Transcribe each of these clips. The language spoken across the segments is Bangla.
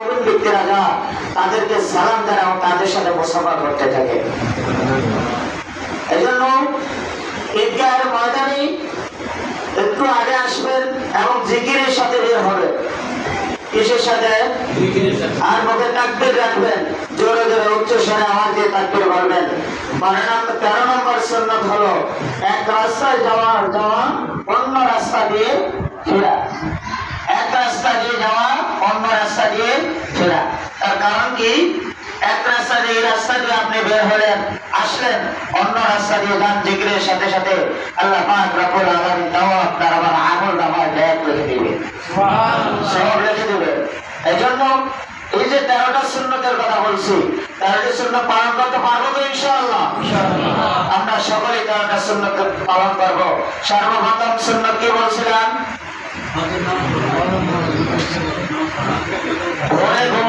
ব্যক্তিরা তাদেরকে সালাম জানাও তাদের সাথে মুসাফা করতে থাকে। এই জন্য ঈদগাহের ময়দানে একটু আগে আসবেন এবং জিকিরের সাথে বের হবে কিসের সাথে? আর মুখে তাকবির রাখবেন। জোরে জোরে উচ্চ স্বরে আওয়াজ দিয়ে তাকবির বলবেন বারো নম্বর তেরো নম্বর সন্ন্যত হলো এক রাস্তায় যাওয়া যাওয়া অন্য রাস্তা দিয়ে ফেরা এক রাস্তা দিয়ে যাওয়া অন্য রাস্তা দিয়ে ফেরা তার কারণ কি? এক রাস্তা দিয়ে এই রাস্তা দিয়ে আপনি বের হলেন আসলেন অন্য রাস্তা দিয়ে যান জিকিরের সাথে সাথে আল্লাহ পাক রব্বুল আলামিন তাও আপনার আবার আমল নামায় ব্যাগ রেখে দিবে সব রেখে দেবে এই জন্য এই যে তেরোটা শূন্যতের কথা বলছি তেরোটি শূন্য পালন করতে পারব তো ইনশাআল্লাহ? আমরা সকলেই তেরোটা পালন করব। সর্বপ্রথম শূন্য কি বলছিলাম? ভোরে ঘুম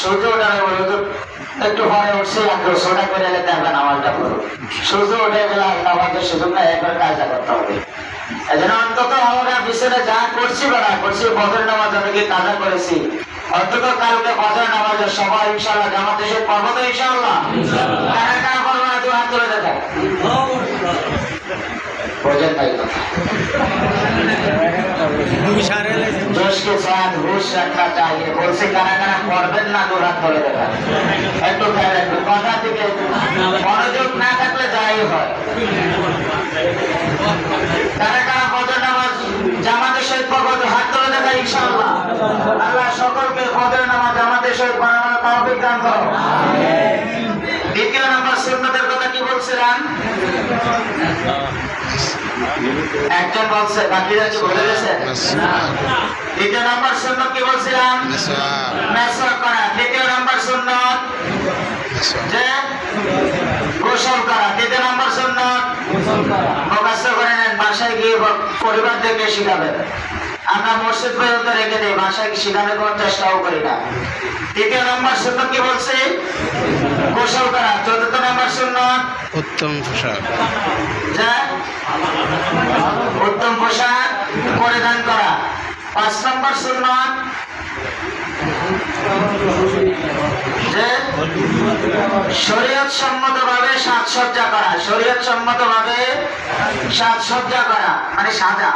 সূর্য ওঠার আগে একটু পরে উঠছে আর গোসলটা করে এলে তারপর নামাজটা পড়ো সূর্য উঠে গেলে নামাজের সুযোগ না একবার কাজটা করতে হবে। এই অন্তত আমরা বিছানে যা করছি বা না করছি বদর নামাজ অনেকে কাজা করেছি? অন্তত কালকে বদর নামাজের সবাই ইনশাল্লাহ জামাত এসে পড়ব তো ইনশাল্লাহ কারা কারা পড়ব না দু হাত তুলে দেখা। বোঝেন তাই কথা। কারা কারা করবেন না দু না থাকলে যাই হয় কারা কারা নামাজ জামাতের হাত ধরে দেখা ইনশাআল্লাহ আল্লাহ সকলকে নামাজ জামাতের সহিত বানানোর তৌফিক দান দ্বিতীয় নাম্বার সুন্নতের কথা কি বলছিলাম? একজন বলছে বাকিরা কি বলে গেছে দ্বিতীয় নম্বর সুন্নত কি বলছিলাম? মেসওয়াক করা। তৃতীয় নম্বর সুন্নত যে গোসল করা। তৃতীয় নম্বর সুন্নত মুখস্থ করে নেন বাসায় গিয়ে ব- পরিবার থেকে শিখাবেন। আমরা মসজিদ পর্যন্ত রেখে দিই বাসায় শিখানোর কোনো চেষ্টাও করি না। তৃতীয় নম্বর সুন্নত কি বলছে? গোসল করা। চতুর্থ নম্বর সুন্নত উত্তম পোশাক। যে উত্তম পোশাক পরিধান করা। পাঁচ নম্বর সুন্নত। শরীয়ত সম্মত ভাবে সাজসজ্জা করা শরীয়ত সম্মত ভাবে সাজসজ্জা করা মানে সাজা।